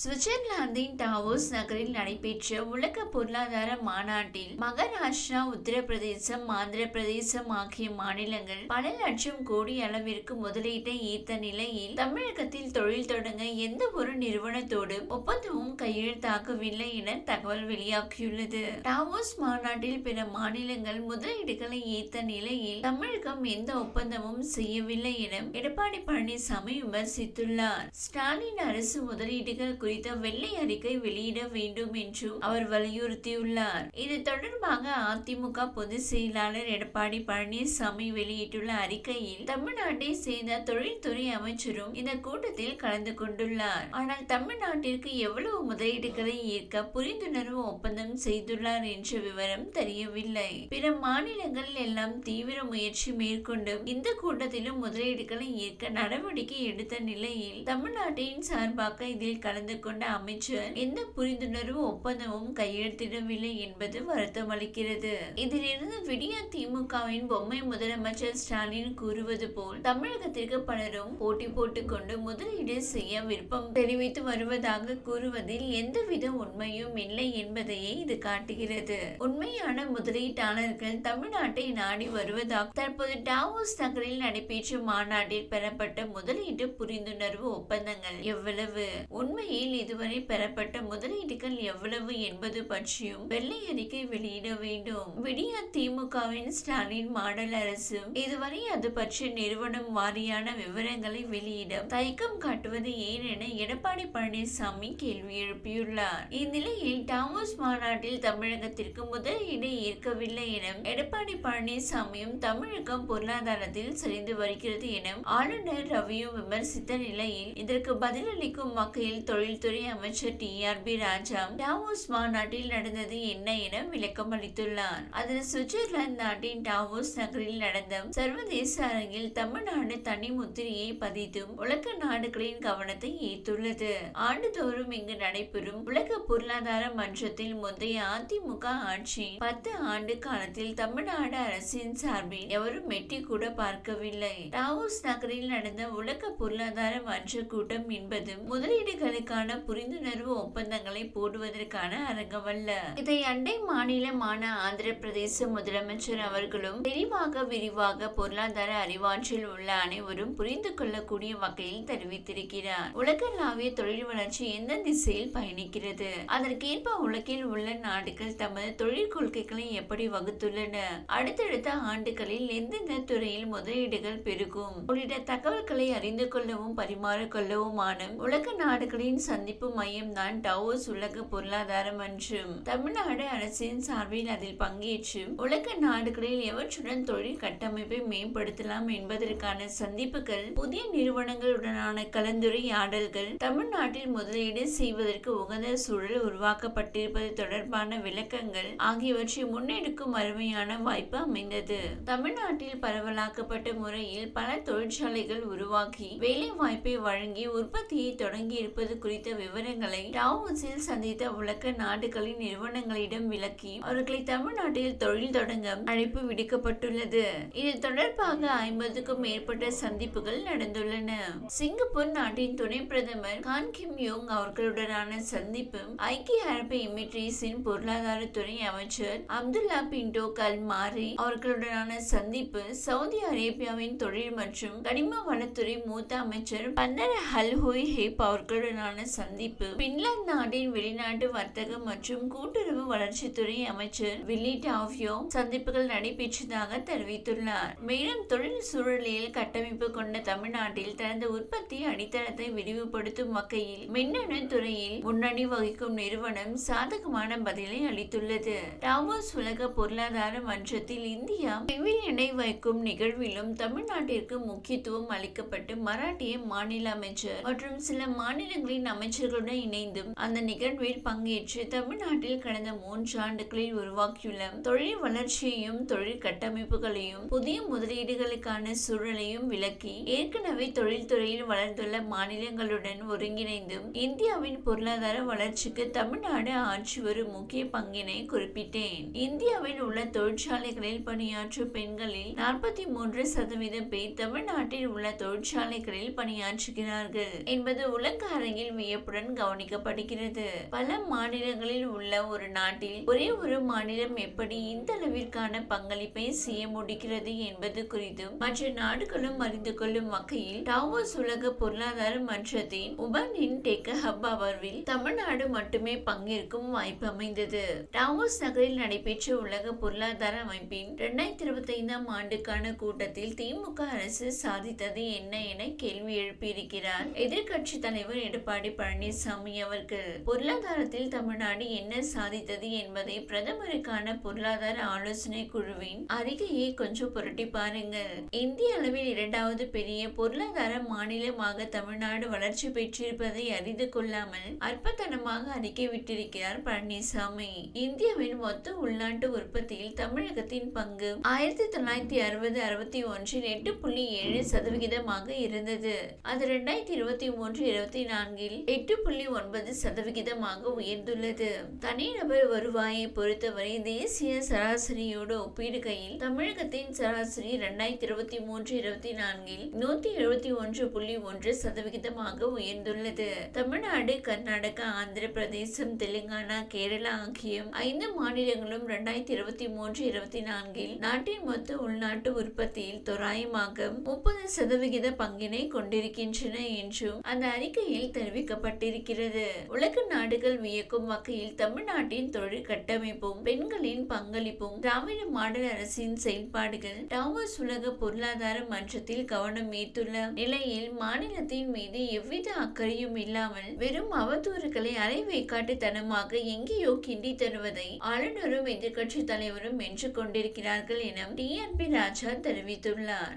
சுவிட்சர்லாந்தின் டாவோஸ் நகரில் நடைபெற்ற உலக பொருளாதார மாநாட்டில் மகாராஷ்டிரா உத்தரப்பிரதேசம் ஆந்திர பிரதேசம் ஆகிய மாநிலங்கள் பல லட்சம் கோடி அளவிற்கு முதலீட்டை ஈர்த்த நிலையில் தமிழகத்தில் தொழில் தொடங்க எந்த ஒரு நிறுவனத்தோடும் ஒப்பந்தமும் கையெழுத்தாகவில்லை என தகவல் வெளியாகியுள்ளது. டாவோஸ் மாநாட்டில் பிற மாநிலங்கள் முதலீடுகளை ஈர்த்த நிலையில் தமிழகம் எந்த ஒப்பந்தமும் செய்யவில்லை என எடப்பாடி பழனிசாமி விமர்சித்துள்ளார். ஸ்டாலின் அரசு முதலீடுகள் குறித்த வெள்ளை அறிக்கை வெளியிட வேண்டும் என்றும் அவர் வலியுறுத்தியுள்ளார். இது தொடர்பாக அதிமுக பொதுச் செயலாளர் எடப்பாடி பழனிசாமி வெளியிட்டுள்ள அறிக்கையில் தமிழ்நாட்டை சேர்ந்த தொழில்துறை அமைச்சரும் இந்த கூட்டத்தில் கலந்து கொண்டுள்ளார். ஆனால் தமிழ்நாட்டிற்கு எவ்வளவு முதலீடுகளை ஈர்க்க புரிந்துணர்வு ஒப்பந்தம் செய்துள்ளார் என்ற விவரம் தெரியவில்லை. பிற மாநிலங்களில் எல்லாம் தீவிர முயற்சி மேற்கொண்டும் இந்த கூட்டத்திலும் முதலீடுகளை ஈர்க்க நடவடிக்கை எடுத்த நிலையில் தமிழ்நாட்டின் சார்பாக இதில் கலந்து கொண்ட அமைச்சர் எந்த புரிந்துணர்வு ஒப்பந்தமும் கையெழுத்திடவில்லை என்பது வருத்தம் அளிக்கிறது. இதிலிருந்து விடிய திமுகவின் பொம்மை முதலமைச்சர் ஸ்டாலின் கூறுவது போல் தமிழகத்திற்கு பலரும் போட்டி போட்டுக் கொண்டு முதலீடு செய்ய விருப்பம் தெரிவித்து வருவதாக கூறுவதில் எந்தவித உண்மையும் இல்லை என்பதையே இது காட்டுகிறது. உண்மையான முதலீட்டாளர்கள் தமிழ்நாட்டை நாடி வருவதாக தற்போது டாவோஸ் நகரில் நடைபெற்ற மாநாட்டில் பெறப்பட்ட முதலீட்டு புரிந்துணர்வு ஒப்பந்தங்கள் எவ்வளவு? உண்மையில் இதுவரை பெறப்பட்ட முதலீடுகள் எவ்வளவு என்பது பற்றியும் வெள்ளை அறிக்கை வெளியிட வேண்டும். விடிய திமுகவின் ஸ்டாலின் மாடல் அரசு இதுவரை அது பற்றி நிறுவனம் வாரியான விவரங்களை வெளியிட தயக்கம் காட்டுவது ஏன் என எடப்பாடி பழனிசாமி கேள்வி எழுப்பியுள்ளார். இந்நிலையில் டாமோஸ் மாநாட்டில் தமிழகத்திற்கு முதலீடு ஈர்க்கவில்லை என எடப்பாடி பழனிசாமியும் தமிழகம் பொருளாதாரத்தில் சரிந்து வருகிறது என ஆளுநர் ரவியும் விமர்சித்த நிலையில் இதற்கு பதிலளிக்கும் வகையில் தொழில் தொழில்துறை அமைச்சர் T. R. B. Raja Davos மாநாட்டில் நடந்தது என்ன என விளக்கம் அளித்துள்ளார். அதில் சுவிட்சர்லாந்து நாட்டின் டாவோஸ் நகரில் நடந்த சர்வதேச அரங்கில் தமிழ்நாடு தனி முத்திரையை பதித்தும் உலக நாடுகளின் கவனத்தை ஈர்த்துள்ளது. ஆண்டுதோறும் இங்கு நடைபெறும் உலக பொருளாதார மன்றத்தில் முந்தைய அதிமுக ஆட்சி பத்து ஆண்டு காலத்தில் தமிழ்நாடு அரசின் சார்பில் எவரும் மெட்டி கூட பார்க்கவில்லை. டாவோஸ் நகரில் நடந்த உலக பொருளாதார மன்ற கூட்டம் என்பது முதலீடுகளுக்கான புரிந்துணர்வு ஒப்பந்தங்களை போடுவதற்கான அரங்கமல்ல. இதை அண்டை மாநிலமான ஆந்திர பிரதேச முதலமைச்சர் அவர்களும் தெளிவாக விரிவாக பொருளாதார அறிவாற்றல் உள்ள அனைவரும் புரிந்து கொள்ளக்கூடிய வகையில் தெரிவித்திருக்கிறார். உலகளாவிய தொழில் வளர்ச்சி எந்த திசையில் பயணிக்கிறது? அதற்கேற்ப உலகில் உள்ள நாடுகள் தமது தொழில் கொள்கைகளை எப்படி வகுத்துள்ளன? அடுத்தடுத்த ஆண்டுகளில் எந்தெந்த துறையில் முதலீடுகள் பெருகும்? உள்ளிட்ட தகவல்களை அறிந்து கொள்ளவும் பரிமாறிக்கொள்ளவுமான உலக நாடுகளின் சந்திப்பு மையம் தான் டவோஸ் உலக பொருளாதார மன்றம் தமிழ்நாடு அரசின் சார்பில் அதில் பங்கேற்று உலக நாடுகளில் எவற்றுடன் தொழில் கட்டமைப்பை மேம்படுத்தலாம் என்பதற்கான சந்திப்புகள் புதிய நிறுவனங்களுடனான கலந்துரையாடல்கள் தமிழ்நாட்டில் முதலீடு செய்வதற்கு உகந்த சூழல் உருவாக்கப்பட்டிருப்பது தொடர்பான விளக்கங்கள் ஆகியவற்றை முன்னெடுக்கும் அருமையான வாய்ப்பு அமைந்தது. தமிழ்நாட்டில் பரவலாக்கப்பட்ட முறையில் பல தொழிற்சாலைகள் உருவாக்கி வேலை வாய்ப்பை வழங்கி உற்பத்தியை தொடங்கி இருப்பது குறித்து குறித்த விவரங்களை டாவோஸில் சந்தித்த உலக நாடுகளின் நிறுவனங்களிடம் விளக்கி அவர்களை தமிழ்நாட்டில் தொழில் தொடங்க அழைப்பு விடுக்கப்பட்டுள்ளது. இது தொடர்பாக ஐம்பதுக்கும் மேற்பட்ட சந்திப்புகள் நடந்துள்ளன. சிங்கப்பூர் நாட்டின் துணை பிரதமர் கான் கிம் யோங் அவர்களுடனான சந்திப்பு ஐக்கிய அரபு எமிரேட்ஸின் பொருளாதாரத்துறை அமைச்சர் அப்துல்லா பின்டோ கல்மாரி அவர்களுடனான சந்திப்பு சவுதி அரேபியாவின் தொழில் மற்றும் கனிம வளத்துறை மூத்த அமைச்சர் பன்னர் ஹல்ஹோய் ஹேப் அவர்களுடனான சந்திப்பு. பின்லாந்து நாட்டின் வெளிநாட்டு வர்த்தகம் மற்றும் கூட்டுறவு வளர்ச்சித்துறை அமைச்சர் வில்லி டாஃபியோ சந்திப்புகள் நடைபெற்றதாக தெரிவித்துள்ளார். மேலும் தொழில் சூழலில் கட்டமைப்பு கொண்ட தமிழ்நாட்டில் தனது உற்பத்தி அடித்தளத்தை விரிவுபடுத்தும் வகையில் மின்னணு துறையில் முன்னணி வகிக்கும் நிறுவனம் சாதகமான பதிலை அளித்துள்ளது. டாவோஸ் உலக பொருளாதார மன்றத்தில் இந்தியா பெவிலியனை வைக்கும் நிகழ்விலும் தமிழ்நாட்டிற்கு முக்கியத்துவம் அளிக்கப்பட்டு மராட்டிய மாநில அமைச்சர் மற்றும் சில மாநிலங்களின் அமைச்சர்களுடன் இணைந்தும் அந்த நிகழ்வில் பங்கேற்று தமிழ்நாட்டில் கடந்த மூன்று ஆண்டுகளில் உருவாக்கியுள்ள தொழில் வளர்ச்சியையும் தொழில் கட்டமைப்புகளையும் புதிய முதலீடுகளுக்கான சூழலையும் விளக்கி ஏற்கனவே தொழில்துறையில் வளர்ந்துள்ள மாநிலங்களுடன் ஒருங்கிணைந்தும் இந்தியாவின் பொருளாதார வளர்ச்சிக்கு தமிழ்நாடு ஆட்சி வரும் முக்கிய பங்கினை குறிப்பிட்டேன். இந்தியாவில் உள்ள தொழிற்சாலைகளில் பணியாற்றும் பெண்களில் நாற்பத்தி மூன்று சதவீதம் பேர் தமிழ்நாட்டில் உள்ள தொழிற்சாலைகளில் பணியாற்றுகிறார்கள். என்பது உலக அரங்கில் வியப்புடன் கவனிக்கப்படுகிறது. பல மாநிலங்களில் உள்ள ஒரு நாட்டில் ஒரே ஒரு மாநிலம் எப்படி இந்த அளவிற்கான பங்களிப்பை செய்ய முடிகிறது என்பது குறித்தும் மற்ற நாடுகளும் அறிந்து கொள்ளும் வகையில் டாவோஸ் உலக பொருளாதார மன்றத்தின் உபனின் டெக்க ஹப் அமர்வில் தமிழ்நாடு மட்டுமே பங்கேற்கும் வாய்ப்பு அமைந்தது. டாவோஸ் நகரில் நடைபெற்ற உலக பொருளாதார அமைப்பின் இரண்டாயிரத்தி இருபத்தி ஐந்தாம் ஆண்டுக்கான கூட்டத்தில் திமுக அரசு சாதித்தது என்ன என கேள்வி எழுப்பியிருக்கிறார். எதிர்கட்சி தலைவர் எடப்பாடி பழனிசாமி அவர்கள் பொருளாதாரத்தில் தமிழ்நாடு என்ன சாதித்தது என்பதை பிரதமருக்கான பொருளாதார ஆலோசனை குழுவின் அறிக்கையை கொஞ்சம் புரட்டி பாருங்கள். இந்திய அளவில் இரண்டாவது பெரிய பொருளாதார மாநிலமாக தமிழ்நாடு வளர்ச்சி பெற்றிருப்பதை அறிந்து கொள்ளாமல் அற்பத்தனமாக அறிக்கை விட்டிருக்கிறார் பழனிசாமி. இந்தியாவின் மொத்த உள்நாட்டு உற்பத்தியில் தமிழகத்தின் பங்கு ஆயிரத்தி தொள்ளாயிரத்தி அறுபது அறுபத்தி ஒன்றில் எட்டு புள்ளி ஏழு சதவிகிதமாக இருந்தது. அது இரண்டாயிரத்தி இருபத்தி மூன்று இருபத்தி நான்கில் எட்டு புள்ளி ஒன்பது சதவிகிதமாக உயர்ந்துள்ளது. தனிநபர் வருவாயை பொறுத்தவரை தேசிய சராசரியோடு ஒப்பிடுகையில் தமிழகத்தின் சராசரி இரண்டாயிரத்தி இருபத்தி மூன்று இருபத்தி நான்கில் நூத்தி எழுபத்தி ஒன்று புள்ளி ஒன்று சதவிகிதமாக உயர்ந்துள்ளது. தமிழ்நாடு கர்நாடகா ஆந்திர பிரதேசம் தெலுங்கானா கேரளா ஆகிய ஐந்து மாநிலங்களும் இரண்டாயிரத்தி இருபத்தி மூன்று இருபத்தி நான்கில் நாட்டின் மொத்த உள்நாட்டு உற்பத்தியில் தோராயமாக முப்பது சதவிகித பங்கினை கொண்டிருக்கின்றன என்றும் அந்த அறிக்கையில் தெரிவிக்கப்பட்டிருக்கிறது உலக நாடுகள் வியக்கும் வகையில் தமிழ்நாட்டின் தொழில் கட்டமைப்பும் பெண்களின் பங்களிப்பும் திராவிட மாடல் அரசின் செயல்பாடுகள் டாவோஸ் உலக பொருளாதார மன்றத்தில் கவனம் ஈர்த்துள்ள நிலையில் மாநிலத்தின் மீது எவ்வித அக்கறையும் இல்லாமல் வெறும் அவதூறுகளை அரைவைக்காட்டுத்தனமாக எங்கேயோ கிண்டி தருவதை ஆளுநரும் எதிர்க்கட்சி தலைவரும் வென்று கொண்டிருக்கிறார்கள் என டிஎன்பி ராஜா தெரிவித்துள்ளார்.